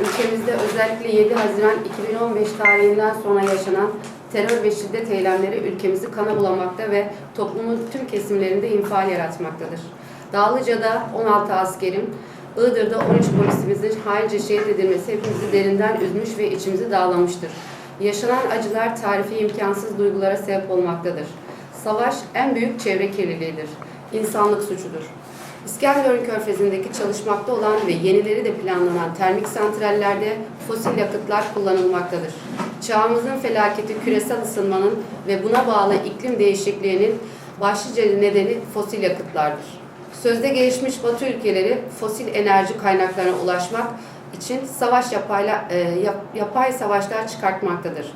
ülkemizde özellikle 7 Haziran 2015 tarihinden sonra yaşanan terör ve şiddet eylemleri ülkemizi kana bulamakta ve toplumun tüm kesimlerinde infial yaratmaktadır. Dağlıca'da 16 askerim, Iğdır'da 13 polisimizin haince şehit edilmesi hepimizi derinden üzmüş ve içimizi dağlamıştır. Yaşanan acılar tarifi imkansız duygulara sebep olmaktadır. Savaş en büyük çevre kirliliğidir. İnsanlık suçudur. İskenderun Körfezi'ndeki çalışmakta olan ve yenileri de planlanan termik santrallerde fosil yakıtlar kullanılmaktadır. Çağımızın felaketi küresel ısınmanın ve buna bağlı iklim değişikliğinin başlıca nedeni fosil yakıtlardır. Sözde gelişmiş Batı ülkeleri fosil enerji kaynaklarına ulaşmak için savaş yapayla, e, yap- yapay savaşlar çıkartmaktadır.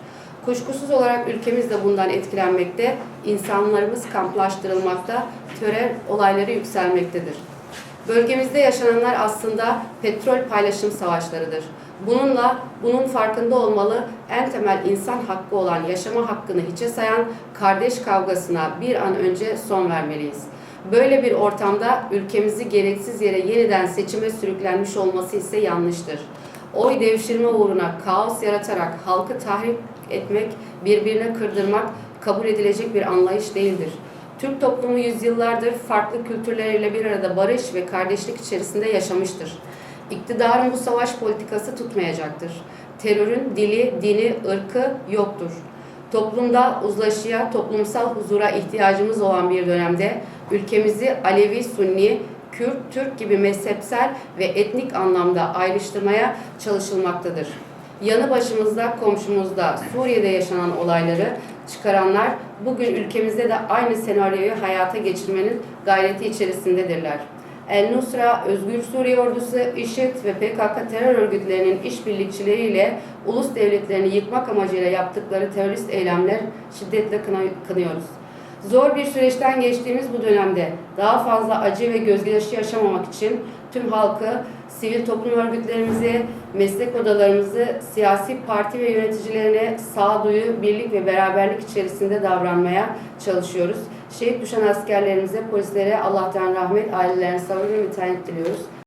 Kuşkusuz olarak ülkemiz de bundan etkilenmekte, insanlarımız kamplaştırılmakta, terör olayları yükselmektedir. Bölgemizde yaşananlar aslında petrol paylaşım savaşlarıdır. Bununla bunun farkında olmalı, en temel insan hakkı olan yaşama hakkını hiçe sayan kardeş kavgasına bir an önce son vermeliyiz. Böyle bir ortamda ülkemizi gereksiz yere yeniden seçime sürüklenmiş olması ise yanlıştır. Oy devşirme uğruna kaos yaratarak halkı tahrip etmek, birbirine kırdırmak kabul edilecek bir anlayış değildir. Türk toplumu yüzyıllardır farklı kültürleriyle bir arada barış ve kardeşlik içerisinde yaşamıştır. İktidarın bu savaş politikası tutmayacaktır. Terörün dili, dini, ırkı yoktur. Toplumda uzlaşıya, toplumsal huzura ihtiyacımız olan bir dönemde ülkemizi Alevi, Sunni, Kürt, Türk gibi mezhepsel ve etnik anlamda ayrıştırmaya çalışılmaktadır. Yanı başımızda, komşumuzda, Suriye'de yaşanan olayları çıkaranlar bugün ülkemizde de aynı senaryoyu hayata geçirmenin gayreti içerisindedirler. El Nusra, Özgür Suriye Ordusu, IŞİD ve PKK terör örgütlerinin işbirlikçileriyle ulus devletlerini yıkmak amacıyla yaptıkları terörist eylemler şiddetle kınıyoruz. Zor bir süreçten geçtiğimiz bu dönemde daha fazla acı ve gözyaşı yaşamamak için tüm halkı, sivil toplum örgütlerimizi, meslek odalarımızı, siyasi parti ve yöneticilerine sağduyu, birlik ve beraberlik içerisinde davranmaya çalışıyoruz. Şehit düşen askerlerimize, polislere Allah'tan rahmet, ailelerine sabır ve müteahhit diliyoruz.